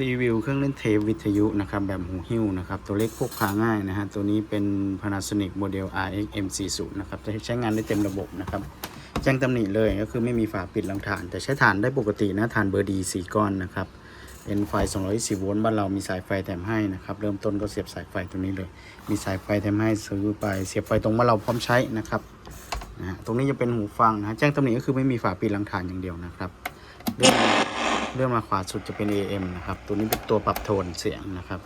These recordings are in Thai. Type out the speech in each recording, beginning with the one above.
รีวิวเครื่องเล่นเทปวิทยุนะครับแบบหูหิ้วนะครับตัวเล็กพกพาง่ายนะฮะตัวนี้เป็น Panasonic โมเดล RX M40 นะครับจะใช้งานได้เต็มระบบนะครับแจ้งตำหนิเลยก็คือไม่มีฝาปิดรังฐาน แต่ใช้ฐานได้ปกตินะฐานเบอร์ดี4ก้อนนะครับเป็นไฟ 220 โวลต์บ้านเรามีสายไฟแถมให้นะครับเริ่มต้นก็เสียบสายไฟตัวนี้เลย มีสายไฟแถมให้ซื้อไปเสียบไฟตรงบ้านเราพร้อมใช้นะครับนะฮะตรงนี้จะเป็นหูฟังนะแจ้งตำหนิก็คือไม่มีฝาปิดรังฐานอย่างเดียวนะครับ เลื่อนเลื่อนมาขวาสุดจะเป็น AM นะครับ ตัวนี้เป็นตัวปรับโทนเสียงนะครับ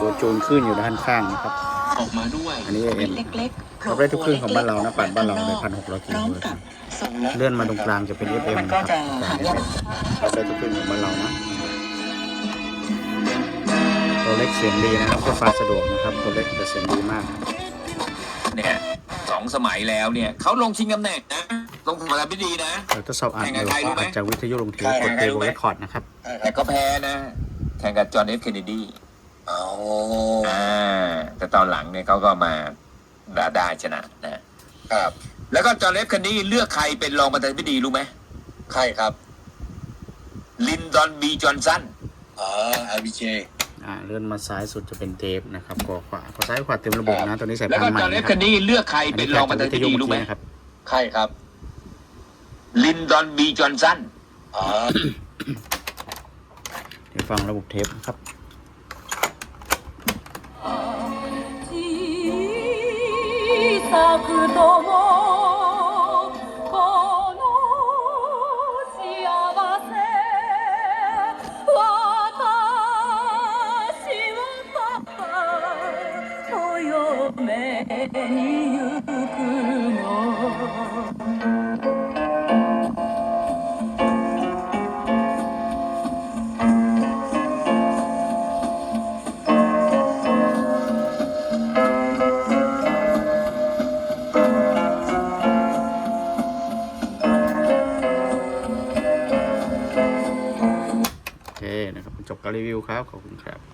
ตัวจูนขึ้นอยู่ด้านข้างนะครับ ออกมาด้วย อันนี้ AM เล็กๆรับได้ทุกเครื่องของบ้านเรานะปัดบ้านเราเลย1,600กิโลพร้อมเฮิรตกับซ์ส่งและเลื่อนมาตรงกลางจะเป็น FM มันนะคก็รับจะแต่หายากรับได้ทุกเครื่องของบ้านเรานะ ตัวเล็กเสียงดีนะครับก็ฟังสะดวกนะครับ ตัวเล็กแต่เสียงดีมาก เนี่ยสองสมัยแล้วเนี่ยเขาลงชิงตำแหน่งนะ ลงประธานาธิบดีนะ เราทดสอบอ่านแข่งกัเอนอใครรู้ไหมอัดจากวิทยุลงเทปแข่กดงเพกัลนย์รู้วไหมงเรคคอร์ดนะครับ แต่ก็แพ้นะแข่งกับจอห์นเอฟเคนเนดีเอาอ่าแต่ตอนหลังเนี่ยเขาก็มาได้ได้ชนะนะ ครับแล้วก็จอห์นเอฟเคนเนดีเลือกใครเป็นรองประธานาธิบดีรู้ไหมใครครับลินดอนบีจอห์นสัน อ๋อ LBJ อ่าเลื่อนมาซ้ายสุดจะเป็นเทปนะครับกอขวาพอซ้ายขวาเต็มระบบนะตัวนี้ใส่แล้วพัก็นใหม่จอห์นเอฟนะคเครับนเนดีเลือกใครอันเป็นี้นรองปจากระธานาวิทธิบยุดีเมื่อรู้กี้ไหมนะครับ ใครครับ ลินดอนบีจอห์นสัน อ๋อ เดี๋ยวฟังระบบเทปนะครับ 小さくともこの幸せ私はパパお嫁に行くの นะครับจบการรีวิวครับ ขอบคุณครับ